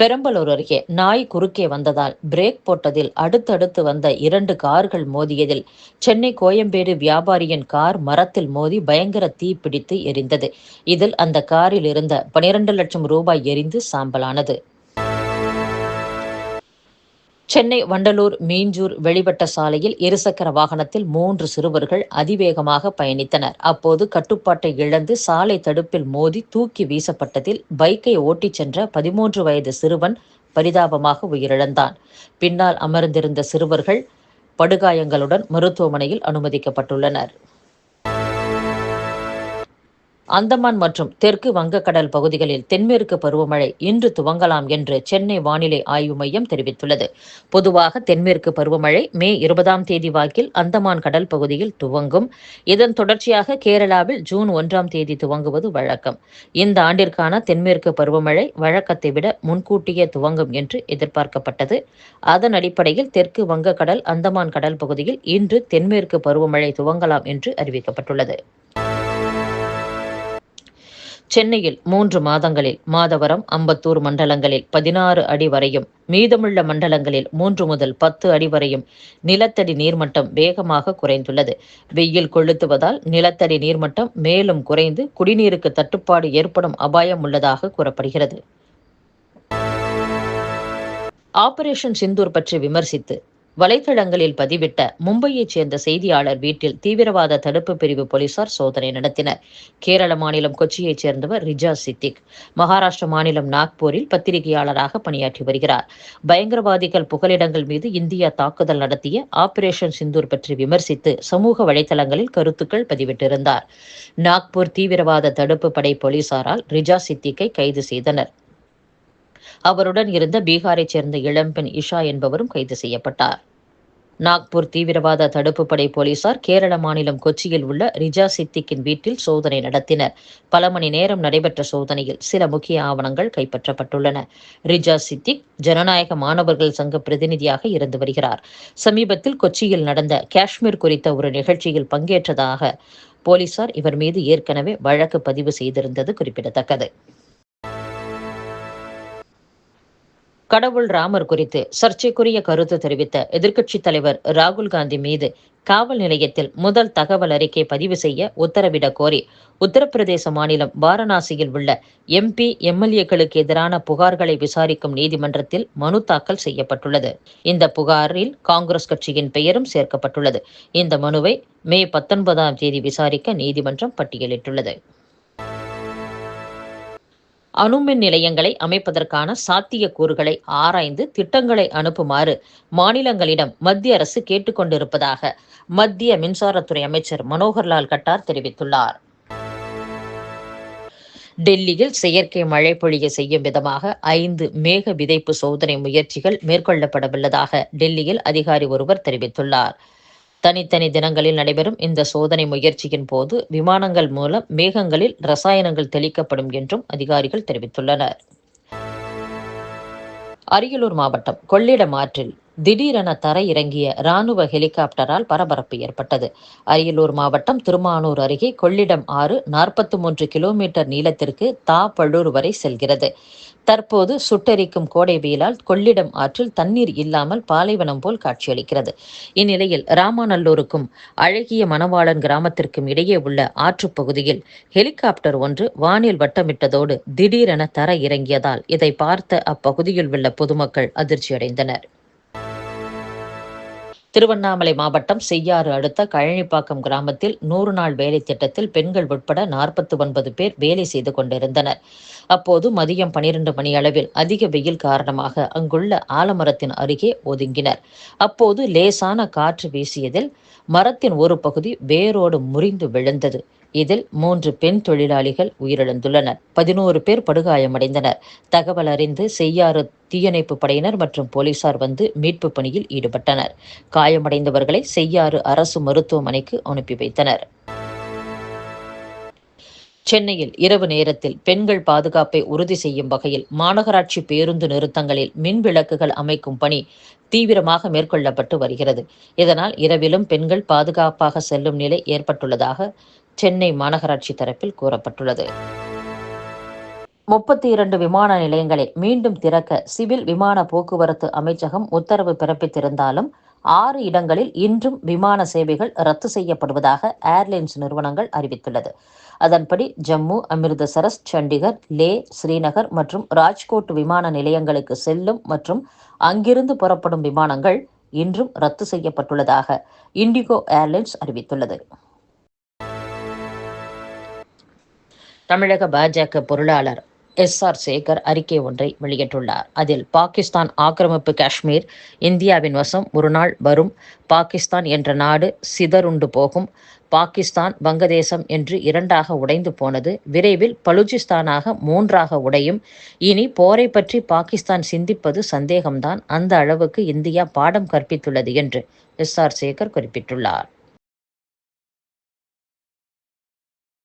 பெரம்பலூர் அருகே நாய் குறுக்கே வந்ததால் பிரேக் போட்டதில் அடுத்தடுத்து வந்த இரண்டு கார்கள் மோதியதில் சென்னை கோயம்பேடு வியாபாரியின் கார் மரத்தில் மோதி பயங்கர தீ பிடித்து எரிந்தது. இதில் அந்த காரில் இருந்த பனிரெண்டு லட்சம் ரூபாய் எரிந்து சாம்பலானது. சென்னை வண்டலூர் மீஞ்சூர் வெளிவட்ட சாலையில் இருசக்கர வாகனத்தில் மூன்று சிறுவர்கள் அதிவேகமாக பயணித்தனர். அப்போது கட்டுப்பாட்டை இழந்து சாலை தடுப்பில் மோதி தூக்கி வீசப்பட்டதில் பைக்கை ஓட்டிச் சென்ற பதிமூன்று வயது சிறுவன் பரிதாபமாக உயிரிழந்தான். பின்னால் அமர்ந்திருந்த சிறுவர்கள் படுகாயங்களுடன் மருத்துவமனையில் அனுமதிக்கப்பட்டுள்ளனர். அந்தமான் மற்றும் தெற்கு வங்கக்கடல் பகுதிகளில் தென்மேற்கு பருவமழை இன்று துவங்கலாம் என்று சென்னை வானிலை ஆய்வு மையம் தெரிவித்துள்ளது. பொதுவாக தென்மேற்கு பருவமழை மே இருபதாம் தேதி வாக்கில் அந்தமான் கடல் பகுதியில் துவங்கும். இதன் தொடர்ச்சியாக கேரளாவில் ஜூன் ஒன்றாம் தேதி துவங்குவது வழக்கம். இந்த ஆண்டிற்கான தென்மேற்கு பருவமழை வழக்கத்தை விட முன்கூட்டியே துவங்கும் என்று எதிர்பார்க்கப்பட்டது. அதன் அடிப்படையில் தெற்கு வங்கக்கடல் அந்தமான் கடல் பகுதியில் இன்று தென்மேற்கு பருவமழை துவங்கலாம் என்று அறிவிக்கப்பட்டுள்ளது. சென்னையில் மூன்று மாதங்களில் மாதவரம் அம்பத்தூர் மண்டலங்களில் பதினாறு அடி வரையும் மீதமுள்ள மண்டலங்களில் மூன்று முதல் பத்து அடி வரையும் நிலத்தடி நீர்மட்டம் வேகமாக குறைந்துள்ளது. வெயில் கொளுத்துவதால் நிலத்தடி நீர்மட்டம் மேலும் குறைந்து குடிநீருக்கு தட்டுப்பாடு ஏற்படும் அபாயம் உள்ளதாக கூறப்படுகிறது. ஆபரேஷன் சிந்தூர் பற்றி விமர்சித்து வலைதளங்களில் பதிவிட்ட மும்பையைச் சேர்ந்த செய்தியாளர் வீட்டில் தீவிரவாத தடுப்பு பிரிவு போலீசார் சோதனை நடத்தினர். கேரள மாநிலம் கொச்சியைச் சேர்ந்தவர் ரிஜா சித்திக் மகாராஷ்டிர மாநிலம் நாக்பூரில் பத்திரிகையாளராக பணியாற்றி வருகிறார். பயங்கரவாதிகள் புகலிடங்கள் மீது இந்தியா தாக்குதல் நடத்திய ஆபரேஷன் சிந்தூர் பற்றி விமர்சித்து சமூக வலைதளங்களில் கருத்துக்கள் பதிவிட்டிருந்தார். நாக்பூர் தீவிரவாத தடுப்பு படை போலீசாரால் ரிஜா சித்திக்கை கைது செய்தனர். அவருடன் இருந்த பீகாரைச் சேர்ந்த இளம்பெண் இஷா என்பவரும் கைது செய்யப்பட்டார். நாக்பூர் தீவிரவாத தடுப்பு படை போலீசார் கேரள மாநிலம் கொச்சியில் உள்ள ரிஜா சித்திக்கின் வீட்டில் சோதனை நடத்தினர். பல மணி நேரம் நடைபெற்ற சோதனையில் சில முக்கிய ஆவணங்கள் கைப்பற்றப்பட்டுள்ளன. ரிஜா சித்திக் ஜனநாயக மாணவர்கள் சங்க பிரதிநிதியாக இருந்து வருகிறார். சமீபத்தில் கொச்சியில் நடந்த காஷ்மீர் குறித்த ஒரு நிகழ்ச்சியில் பங்கேற்றதாக போலீசார் இவர் மீது ஏற்கனவே வழக்கு பதிவு செய்திருந்தது குறிப்பிடத்தக்கது. கடவுள் ராமர் குறித்து சர்ச்சைக்குரிய கருத்து தெரிவித்த எதிர்க்கட்சித் தலைவர் ராகுல் காந்தி மீது காவல் நிலையத்தில் முதல் தகவல் அறிக்கை பதிவு செய்ய உத்தரவிட கோரி உத்தரப்பிரதேச மாநிலம் வாரணாசியில் உள்ள எம்பி எம்எல்ஏக்களுக்கு எதிரான புகார்களை விசாரிக்கும் நீதிமன்றத்தில் மனு தாக்கல் செய்யப்பட்டுள்ளது. இந்த புகாரில் காங்கிரஸ் கட்சியின் பெயரும் சேர்க்கப்பட்டுள்ளது. இந்த மனுவை மே பத்தொன்பதாம் தேதி விசாரிக்க நீதிமன்றம் பட்டியலிட்டுள்ளது. அணுமின் நிலையங்களை அமைப்பதற்கான சாத்திய கூறுகளை ஆராய்ந்து திட்டங்களை அனுப்புமாறு மாநிலங்களிடம் மத்திய அரசு கேட்டுக்கொண்டிருப்பதாக மத்திய மின்சாரத்துறை அமைச்சர் மனோகர்லால் கட்டார் தெரிவித்துள்ளார். டெல்லியில் செயற்கை மழை பொழிய செய்யும் விதமாக ஐந்து மேக விதைப்பு சோதனை முயற்சிகள் மேற்கொள்ளப்படவுள்ளதாக டெல்லியில் அதிகாரி ஒருவர் தெரிவித்துள்ளார். தனித்தனி தினங்களில் நடைபெறும் இந்த சோதனை முயற்சியின் போது விமானங்கள் மூலம் மேகங்களில் ரசாயனங்கள் தெளிக்கப்படும் என்றும் அதிகாரிகள் தெரிவித்துள்ளனர். அரியலூர் மாவட்டம் கொள்ளிடம் ஆற்றில் திடீரென தரை இறங்கிய ராணுவ ஹெலிகாப்டரால் பரபரப்பு ஏற்பட்டது. அரியலூர் மாவட்டம் திருமானூர் அருகே கொள்ளிடம் ஆறு நாற்பத்தி மூன்று கிலோமீட்டர் நீளத்திற்கு தாப்பழூர் வரை செல்கிறது. தற்போது சுட்டெரிக்கும் கோடை வெயிலால் கொள்ளிடம் ஆற்றில் தண்ணீர் இல்லாமல் பாலைவனம் போல் காட்சியளிக்கிறது. இந்நிலையில் ராமாநல்லூருக்கும் அழகிய மணவாளன் கிராமத்திற்கும் இடையே உள்ள ஆற்றுப் பகுதியில் ஹெலிகாப்டர் ஒன்று வானில் வட்டமிட்டதோடு திடீரென தர இறங்கியதால் இதை பார்த்த அப்பகுதியில் உள்ள பொதுமக்கள் அதிர்ச்சியடைந்தனர். திருவண்ணாமலை மாவட்டம் செய்யாறு அடுத்த கழனிப்பாக்கம் கிராமத்தில் நூறு நாள் வேலை திட்டத்தில் பெண்கள் உட்பட நாற்பத்தி ஒன்பது பேர் வேலை செய்து கொண்டிருந்தனர். அப்போது மதியம் பனிரெண்டு மணி அளவில் அதிக வெயில் காரணமாக அங்குள்ள ஆலமரத்தின் அருகே ஒதுங்கினர். அப்போது லேசான காற்று வீசியதில் மரத்தின் ஒரு பகுதி வேரோடு முறிந்து விழுந்தது. இதில் மூன்று பெண் தொழிலாளிகள் உயிரிழந்துள்ளனர். பதினோரு பேர் படுகாயமடைந்தனர். தகவல் அறிந்து செய்யாறு தீயணைப்பு படையினர் மற்றும் போலீசார் வந்து மீட்பு பணியில் ஈடுபட்டனர். காயமடைந்தவர்களை செய்யாறு அரசு மருத்துவமனைக்கு அனுப்பி வைத்தனர். சென்னையில் இரவு நேரத்தில் பெண்கள் பாதுகாப்பை உறுதி செய்யும் வகையில் மாநகராட்சி பேருந்து நிறுத்தங்களில் மின் விளக்குகள் அமைக்கும் பணி தீவிரமாக மேற்கொள்ளப்பட்டு வருகிறது. இதனால் இரவிலும் பெண்கள் பாதுகாப்பாக செல்லும் நிலை ஏற்பட்டுள்ளதாக சென்னை மாநகராட்சி தரப்பில் கூறப்பட்டுள்ளது. முப்பத்தி இரண்டு விமான நிலையங்களை மீண்டும் திறக்க சிவில் விமான போக்குவரத்து அமைச்சகம் உத்தரவு பிறப்பித்திருந்தாலும் ஆறு இடங்களில் இன்றும் விமான சேவைகள் ரத்து செய்யப்படுவதாக ஏர்லைன்ஸ் நிறுவனங்கள் அறிவித்துள்ளது. அதன்படி ஜம்மு அமிர்தசரஸ் சண்டிகர் லே ஸ்ரீநகர் மற்றும் ராஜ்கோட் விமான நிலையங்களுக்கு செல்லும் மற்றும் அங்கிருந்து புறப்படும் விமானங்கள் இன்றும் ரத்து செய்யப்பட்டுள்ளதாக இண்டிகோ ஏர்லைன்ஸ் அறிவித்துள்ளது. தமிழக பாஜக பொருளாளர் எஸ் ஆர் சேகர் அறிக்கை ஒன்றை வெளியிட்டுள்ளார். அதில் பாகிஸ்தான் ஆக்கிரமிப்பு காஷ்மீர் இந்தியாவின் வசம் ஒரு நாள் வரும் பாகிஸ்தான் என்ற நாடு சிதறுண்டு போகும் பாகிஸ்தான் வங்கதேசம் என்று இரண்டாக உடைந்து போனது விரைவில் பலுச்சிஸ்தானாக மூன்றாக உடையும் இனி போரை பற்றி பாகிஸ்தான் சிந்திப்பது சந்தேகம்தான் அந்த அளவுக்கு இந்தியா பாடம் கற்பித்துள்ளது என்று எஸ் ஆர் சேகர் குறிப்பிட்டுள்ளார்.